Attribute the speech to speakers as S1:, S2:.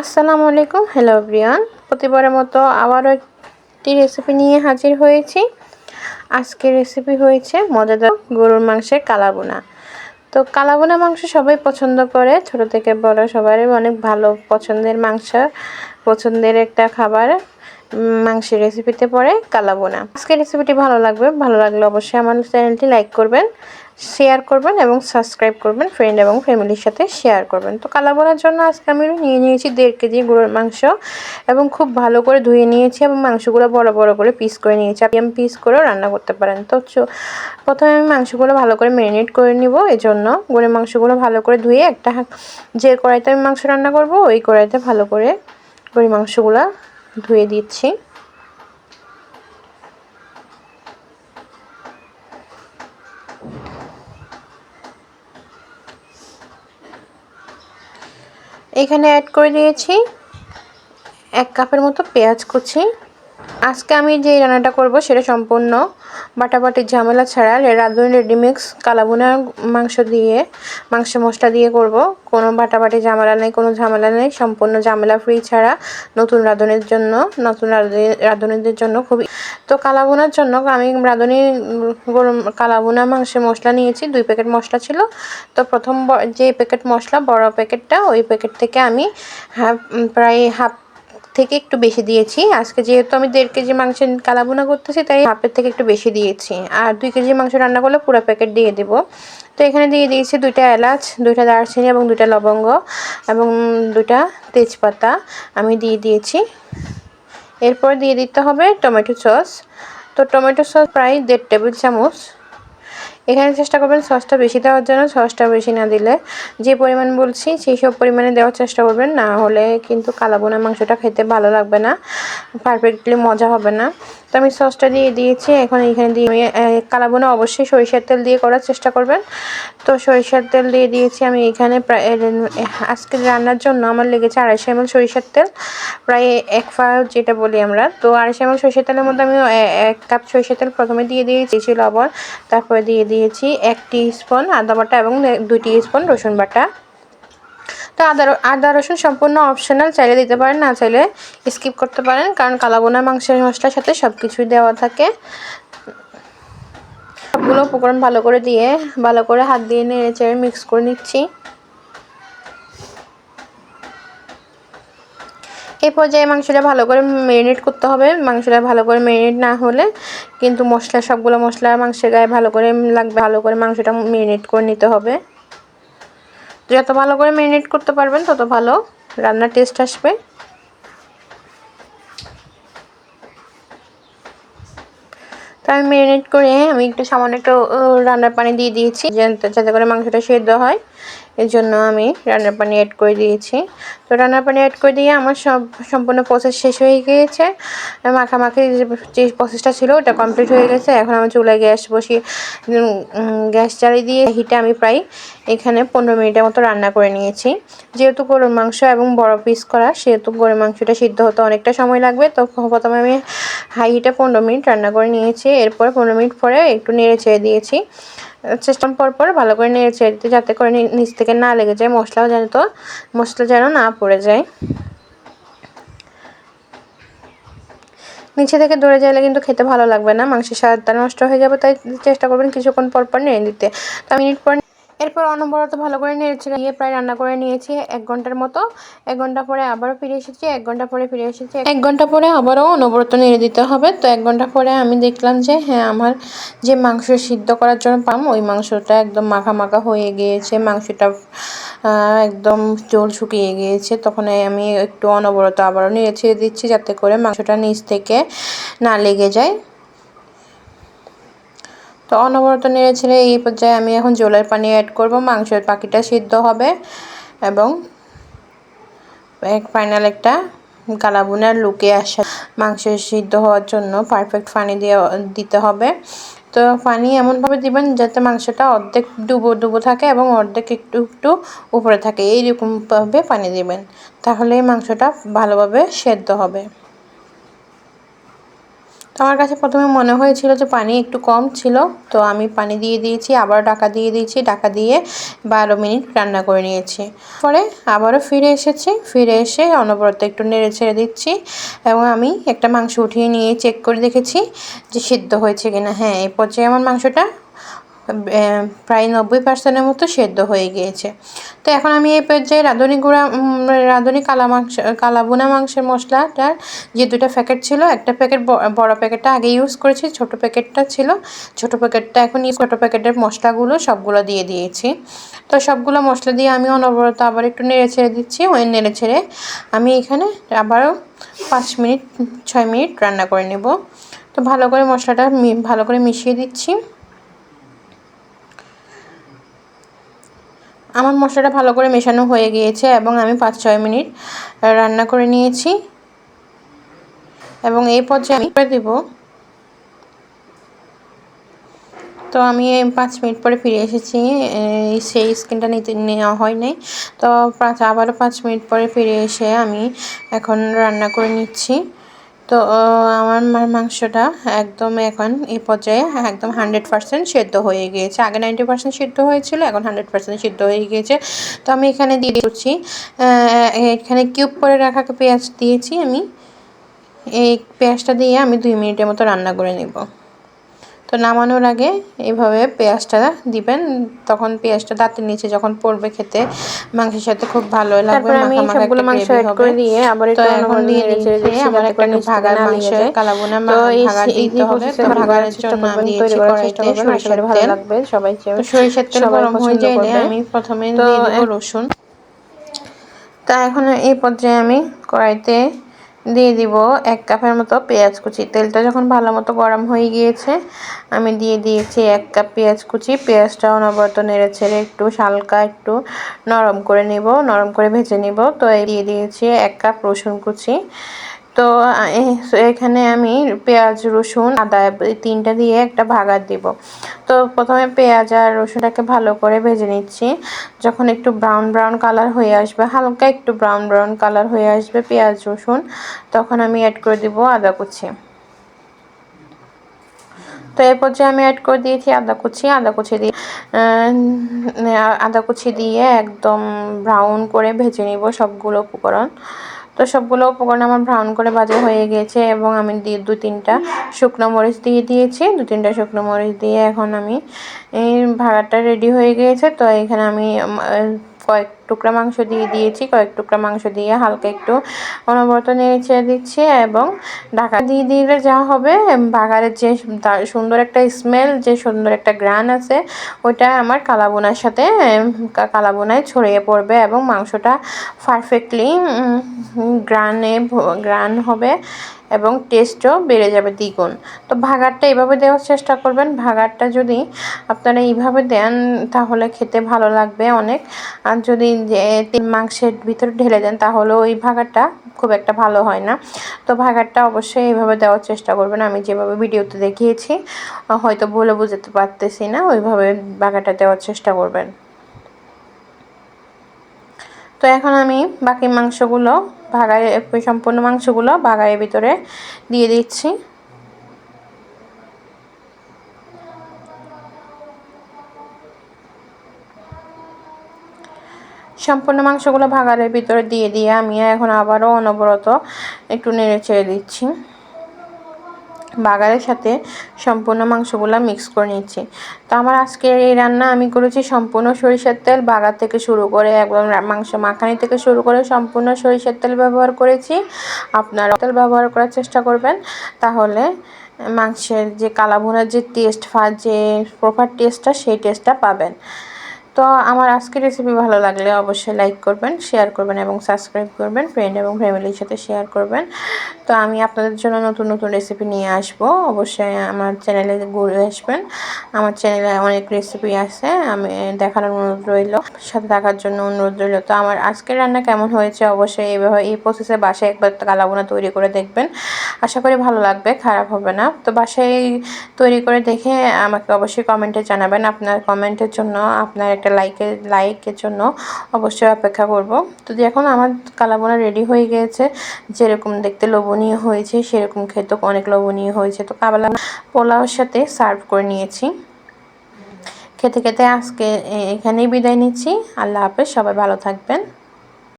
S1: আসসালামু আলাইকুম। Hello Brian প্রতিবারের মতো আবারও একটি রেসিপি নিয়ে হাজির হয়েছি। আজকের রেসিপি হয়েছে মজাদার গরুর মাংসের কালাবোনা তো কালাবোনা মাংস সবাই পছন্দ করে। ছোট থেকে বড় সবারই অনেক ভালো পছন্দের মাংস, পছন্দের একটা খাবার। মাংসের রেসিপিতে পড়ে কালাবোনা। আজকের রেসিপিটি ভালো লাগবে। ভালো লাগলে অবশ্যই আমার চ্যানেলটি লাইক করবেন শেয়ার করবেন এবং সাবস্ক্রাইব করবেন ফ্রেন্ড এবং ফ্যামিলির সাথে শেয়ার করবেন। তো কালাবোনার জন্য আজকে আমি নিয়ে নিয়েছি দেড় কেজি গরুর মাংস এবং খুব ভালো করে ধুয়ে নিয়েছি এবং মাংসগুলো বড় বড় করে পিস করে নিয়েছি। আপনি আমি পিস করেও রান্না করতে পারেন। তো প্রথমে আমি মাংসগুলো ভালো করে ম্যারিনেট করে নিব। এই জন্য গরুর মাংসগুলো ভালো করে ধুয়ে একটা যে কড়াইতে আমি মাংস রান্না করব, ওই কড়াইতে ভালো করে গরুর মাংসগুলো ধুয়ে দিচ্ছি। এখানে অ্যাড করে দিয়েছি এক কাপের মতো পেঁয়াজ কুচি। আজকে আমি যে রান্নাটা করব সেটা সম্পূর্ণ বাটাবাটির ঝামেলা ছাড়া রাঁধুনি রেডিমিক্স কালাবুনা মাংস দিয়ে, মাংস মশলা দিয়ে করব। কোনো বাটাবাটি ঝামেলা নেই, কোনো ঝামেলা নেই। সম্পূর্ণ ঝামেলা ফ্রি ছাড়া নতুন রাঁধুনির জন্য, নতুন রাঁধুনিদের জন্য খুবই তো কালাবুনার জন্য আমি রাঁধুনি গরম কালাবুনা মাংসের মশলা নিয়েছি, দুই প্যাকেট মশলা ছিল। তো প্রথম যে প্যাকেট মশলা, বড় প্যাকেটটা, ওই প্যাকেট থেকে আমি হাফ প্রায় হাফ থেকে একটু বেশি দিয়েছি। আজকে যেহেতু আমি দেড় কেজি মাংস কালাবোনা করতেছি, তাই হাফের থেকে একটু বেশি দিয়েছি। আর দুই কেজি মাংস রান্না করলে পুরো প্যাকেট দিয়ে দেব। তো এখানে দিয়ে দিয়েছি দুইটা এলাচ, দুইটা দারচিনি এবং দুইটা লবঙ্গ এবং দুইটা তেজপাতা। আমি দিয়ে দিয়েছি। এরপর দিয়ে দিতে হবে টমেটো সস। তো টমেটো সস প্রায় দেড় টেবিল চামচ। এখানে চেষ্টা করবেন সসটা বেশি দেওয়ার জন্য, সসটা বেশি না দিলে যে পরিমাণ বলছি সেই সব পরিমাণে দেওয়ার চেষ্টা করবেন। না হলে কিন্তু কালাবোনা মাংসটা খেতে ভালো লাগবে না পারফেক্টলি মজা হবে না। তো আমি সসটা দিয়ে দিয়েছি। এখন এখানে দিয়ে আমি কালাবোনা অবশ্যই সরিষার তেল দিয়ে করার চেষ্টা করবেন। তো সরিষার তেল দিয়ে দিয়েছি আমি এখানে প্রায় আজকে রান্নার জন্য আমার লেগেছে আড়াইশো এমএল সরিষার তেল, প্রায় এক ফা যেটা বলি আমরা। তো আড়াইশো এমএল সরিষার তেলের মধ্যে আমি এক কাপ সরিষার তেল প্রথমে দিয়ে দিয়েছি, লবণ, তারপরে দিয়ে দিয়েছি এক স্পুন আদা বাটা এবং দুই স্পুন রসুন বাটা। তো আদা আদা, রসুন সম্পূর্ণ অপশনাল চাইলে দিতে পারেন, না চাইলে স্কিপ করতে পারেন, কারণ কালাবোনা মাংসের মশলার সাথে সব কিছুই দেওয়া থাকে। সবগুলো উপকরণ ভালো করে দিয়ে, ভালো করে হাত দিয়ে নেড়ে চেড়ে মিক্স করে নিচ্ছি। এই পর্যায়ে মাংসটা ভালো করে ম্যারিনেট করতে হবে। মাংসটা ভালো করে ম্যারিনেট না হলে কিন্তু মশলা, সবগুলো মশলা মাংসের গায়ে ভালো করে লাগবে, ভালো করে মাংসটা ম্যারিনেট করে নিতে হবে। যত ভালো করে ম্যারিনেট করতে পারবেন তত ভালো রান্নার টেস্ট আসবে। তো আমি ম্যারিনেট করে আমি একটু সামান্য একটু রান্নার পানি দিয়ে দিয়েছি যাতে করে মাংসটা সেদ্ধ হয়। এর জন্য আমি রান্নার পানি অ্যাড করে দিয়েছি। তো রান্নার পানি অ্যাড করে দিয়ে আমার সব, সম্পূর্ণ প্রসেস শেষ হয়ে গিয়েছে। মাখামাখি যে প্রসেসটা ছিল, ওটা কমপ্লিট হয়ে গেছে। এখন আমি চুলায় গ্যাস বসিয়ে গ্যাস চালিয়ে দিয়ে হিটে আমি প্রায় এখানে পনেরো মিনিটের মতো রান্না করে নিয়েছি। যেহেতু গরুর মাংস এবং বড় পিস করা, সেহেতু গরুর মাংসটা সিদ্ধ হতে অনেকটা সময় লাগবে। তো প্রথমে আমি হাই হিটে পনেরো মিনিট রান্না করে নিয়েছি। এরপর পনেরো মিনিট পরে একটু নেড়ে ছেড়ে দিয়েছি। চেষ্টা পর পর ভালো করে নেড়ে ছেড়ে দিতে, যাতে করে নিচ থেকে না লেগে যায় মশলাও যেন তো মশলা যেন না পড়ে যায়। নিচে থেকে দৌড়ে যাইলে কিন্তু খেতে ভালো লাগবে না, মাংসের স্বাদটা নষ্ট হয়ে যাবে, তাই চেষ্টা করবেন কিছুক্ষণ পর পর নেড়ে দিতে। তো মিনিট পর এরপর অনবরত ভালো করে নেড়েছে নিয়ে প্রায় রান্না করে নিয়েছি এক ঘণ্টার মতো। এক ঘণ্টা পরে আবারও ফিরে এসেছি, এক ঘণ্টা পরে ফিরে এসেছি। এক ঘণ্টা পরে আবারও অনবরত নেড়ে দিতে হবে। তো এক ঘণ্টা পরে আমি দেখলাম যে হ্যাঁ আমার যে মাংস সিদ্ধ করার জন্য পাম, ওই মাংসটা একদম মাখা মাখা হয়ে গিয়েছে। মাংসটা একদম জল শুকিয়ে গিয়েছে। তখন আমি একটু অনবরত আবারও নেড়ে ছেড়ে দিচ্ছি যাতে করে মাংসটা নিচ থেকে না লেগে যায়। তো অনবরত নেড়ে এই পর্যায়ে আমি এখন জলের পানি অ্যাড করব, মাংসের পাখিটা সিদ্ধ হবে এবং এক ফাইনাল একটা কালাবুনার লুকে আসা। মাংসের সিদ্ধ হওয়ার জন্য পারফেক্ট পানি দিয়ে, দিতে হবে। তো পানি এমনভাবে দিবেন যাতে মাংসটা অর্ধেক ডুবো ডুবো থাকে এবং অর্ধেক একটু একটু উপরে থাকে, এইরকমভাবে পানি দিবেন। তাহলে মাংসটা ভালোভাবে সেদ্ধ হবে। তো আমার কাছে প্রথমে মনে হয়েছিল যে পানি একটু কম ছিল, তো আমি পানি দিয়ে দিয়েছি আবার ডাকা দিয়ে দিয়েছি, ডাকা দিয়ে বারো মিনিট রান্না করে নিয়েছি। পরে আবারও ফিরে এসেছি, ফিরে এসে অনবরত একটু নেড়ে ছেড়ে দিচ্ছি এবং আমি একটা মাংস উঠিয়ে নিয়ে চেক করে দেখেছি যে সিদ্ধ হয়েছে কিনা। হ্যাঁ এই পর্যায়ে আমার মাংসটা প্রায় নব্বই পার্সেন্টের মতো সেদ্ধ হয়ে গিয়েছে। তো এখন আমি এই পর্যায়ে রাঁধুনি গুঁড়া রাঁধুনি কালা মাংস, কালা বোনা মাংসের মশলাটার যে দুটা প্যাকেট ছিল, একটা প্যাকেট বড় প্যাকেটটা আগে ইউজ করেছি, ছোট প্যাকেটটা ছিল। ছোট প্যাকেটটা এখন ছোটো প্যাকেটের মশলাগুলো সবগুলো দিয়ে দিয়েছি। তো সবগুলো মশলা দিয়ে আমি অনবরত আবার একটু নেড়ে ছেড়ে দিচ্ছি। ওই নেড়ে ছেড়ে আমি এখানে আবারও পাঁচ মিনিট, ছয় মিনিট রান্না করে নেব। তো ভালো করে মশলাটা ভালো করে মিশিয়ে দিচ্ছি। আমার মশলাটা ভালো করে মেশানো হয়ে গিয়েছে এবং আমি পাঁচ ছয় মিনিট রান্না করে নিয়েছি। এবং এই পর্যায়ে আমি করে দেব। তো আমি পাঁচ মিনিট পরে ফিরে এসেছি। সেই স্কিনটা নিতে নেওয়া হয় নাই। তো আবারও পাঁচ মিনিট পরে ফিরে এসে আমি এখন রান্না করে নিচ্ছি। তো আমার মাংসটা একদম এখন এই পর্যায়ে একদম হান্ড্রেড পার্সেন্ট সেদ্ধ হয়ে গিয়েছে। আগে নাইনটি পার্সেন্ট সিদ্ধ হয়েছিল, এখন হান্ড্রেড পার্সেন্ট সিদ্ধ হয়ে গিয়েছে। তো আমি এখানে দিয়ে দিচ্ছি এখানে কিউব করে রাখা পেঁয়াজ দিয়েছি আমি। এই পেঁয়াজটা দিয়ে আমি দুই মিনিটের মতো রান্না করে নেব। তো নামানোর আগে এইভাবে পেঁয়াজটা দিবেন। তখন পেঁয়াজটা দাঁতের নিচে যখন পড়বে খেতে মাংসের সাথে খুব ভালো লাগবে আমি সবগুলো মাংস অ্যাড করে দিয়ে আবার একটু এখন দিয়ে দিয়েছি আমার একটা ভাগা মাংস কালাবোনা দিতে হবে তো ভাগার জন্য আমি দিয়েছি কড়াইতে সরিষার ভালো লাগবে সবাই সরিষার তেল গরম হয়ে আমি প্রথমে দিয়ে দেবো রসুন। তা এখন এই পর্যায়ে আমি কড়াইতে দিয়ে দিব এক কাপের মতো পেঁয়াজ কুচি। তেলটা যখন ভালো মতো গরম হয়ে গিয়েছে, আমি দিয়ে দিয়েছি এক কাপ পেঁয়াজ কুচি। পেঁয়াজটা অনবরত নেড়ে ছেড়ে একটু হালকা একটু নরম করে নিব, নরম করে ভেজে নিব। তো দিয়ে দিয়েছি এক কাপ রসুন কুচি। তো এখানে আমি পেঁয়াজ, রসুন, আদা তিনটা দিয়ে একটা ভাগার দিব। তো প্রথমে পেঁয়াজ আর রসুনটাকে ভালো করে ভেজে নিচ্ছি। যখন একটু ব্রাউন ব্রাউন কালার হয়ে আসবে, হালকা একটু ব্রাউন ব্রাউন কালার হয়ে আসবে পেঁয়াজ, রসুন, তখন আমি অ্যাড করে দিব আদা কুচি। তো এই পর্যায়ে আমি অ্যাড করে দিয়েছি আদা কুচি। আদা কুচি দিয়ে আদা কুচি দিয়ে একদম ব্রাউন করে ভেজে নিব সবগুলো উপকরণ। তো সবগুলো উপকরণ আমার ব্রাউন করে ভাজা হয়ে গেছে এবং আমি দিয়ে দু তিনটা শুকনো মরিচ দিয়ে দিয়েছি। দু তিনটা শুকনো মরিচ দিয়ে এখন আমি এই ভাড়াটা রেডি হয়ে গিয়েছে তো এখানে আমি কয়েক টুকরা মাংস দিয়ে দিয়েছি, কয়েক টুকরা মাংস দিয়ে হালকা একটু অনবরত নেড়ে দিচ্ছি এবং ঢাকা দিয়ে দিলে যা হবে, বাগারের যে সুন্দর একটা স্মেল যে সুন্দর একটা গ্রান আছে ওটা আমার কালাবোনার সাথে কালাবোনায় ছড়িয়ে পড়বে এবং মাংসটা পারফেক্টলি গ্রানে গ্রান হবে এবং টেস্টও বেড়ে যাবে দ্বিগুণ। তো ভাগারটা এভাবে দেওয়ার চেষ্টা করবেন। ভাগারটা যদি আপনারা এইভাবে দেন, তাহলে খেতে ভালো লাগবে অনেক। আর যদি তিন মাংসের ভিতরে ঢেলে দেন তাহলে ওই ভাগারটা খুব একটা ভালো হয় না। তো ভাগারটা অবশ্যই এইভাবে দেওয়ার চেষ্টা করবেন। আমি যেভাবে ভিডিওতে দেখিয়েছি, হয়তো বলে বুঝতে পারতেছি না, ওইভাবে ভাগাটা দেওয়ার চেষ্টা করবেন। তো এখন আমি বাকি মাংসগুলো ভাগায়, সম্পূর্ণ মাংসগুলো ভাগায়ের ভিতরে দিয়ে দিচ্ছি। সম্পূর্ণ মাংসগুলো ভাগারের ভিতরে দিয়ে দিয়ে আমি এখন আবারও অনবরত একটু নেড়ে ছেড়ে দিচ্ছি। বাগারের সাথে সম্পূর্ণ মাংসগুলো মিক্স করে নিচ্ছি। তো আমার আজকের এই রান্না আমি করেছি সম্পূর্ণ সরিষার তেল। বাগার থেকে শুরু করে একদম মাংস মাখানি থেকে শুরু করে সম্পূর্ণ সরিষার তেল ব্যবহার করেছি। আপনারা তেল ব্যবহার করার চেষ্টা করবেন। তাহলে মাংসের যে কালাভুনার যে টেস্ট যে প্রপার টেস্টটা সেই টেস্টটা পাবেন। তো আমার আজকের রেসিপি ভালো লাগলে অবশ্যই লাইক করবেন শেয়ার করবেন এবং সাবস্ক্রাইব করবেন ফ্রেন্ড এবং ফ্যামিলির সাথে শেয়ার করবেন। তো আমি আপনাদের জন্য নতুন নতুন রেসিপি নিয়ে আসব। অবশ্যই আমার চ্যানেলে ঘুরে আসবেন। আমার চ্যানেলে অনেক রেসিপি আছে, আমি দেখানোর অনুরোধ রইল। সাথে দেখার জন্য অনুরোধ রইল। তো আমার আজকের রান্না কেমন হয়েছে অবশ্যই এইভাবে এই প্রসেসে বাসায় একবার কালাবোনা তৈরি করে দেখবেন। আশা করি ভালো লাগবে, খারাপ হবে না। তো বাসায় তৈরি করে দেখে আমাকে অবশ্যই কমেন্টে জানাবেন। আপনার কমেন্টের জন্য আপনার একটা লাইকের লাইকের জন্য অবশ্যই অপেক্ষা করব। তো এখন আমার কালাবোনা রেডি হয়ে গিয়েছে যেরকম দেখতে লোভনীয় হয়েছে, সেরকম খেতে অনেক লোভনীয় হয়েছে। তো কাবলা পোলাওর সাথে সার্ভ করে নিয়েছি। খেতে খেতে আজকে এখানেই বিদায় নিচ্ছি। আল্লাহ হাফেজ, সবাই ভালো থাকবেন।